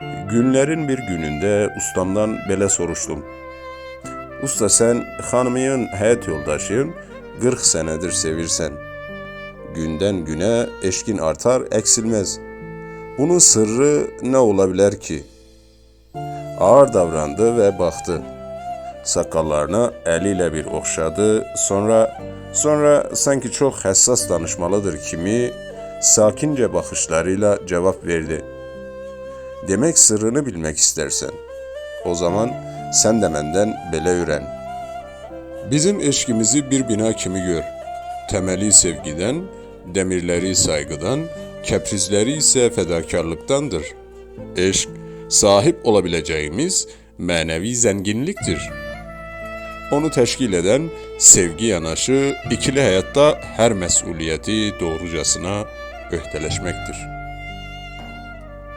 Günlerin bir gününde ustamdan belə soruşdum. Usta sen hanımın hayat yoldaşın 40 senedir sevirsen. Günden güne eşkin artar eksilmez. Bunun sırrı ne olabilir ki? Ağır davrandı ve baktı. Sakallarına eliyle bir okşadı. Sonra sonra sanki çok hassas danışmalıdır kimi sakince bakışlarıyla cevap verdi. Demek sırrını bilmek istersen. O zaman sen de benden belə öğren. Bizim eşkimizi bir bina kimi gör. Temeli sevgiden, demirleri saygıdan, keprizleri ise fedakarlıktandır. Eşk, sahip olabileceğimiz manevi zenginliktir. Onu teşkil eden sevgi yanaşı ikili hayatta her mesuliyeti doğrucasına öhteleşmektir.''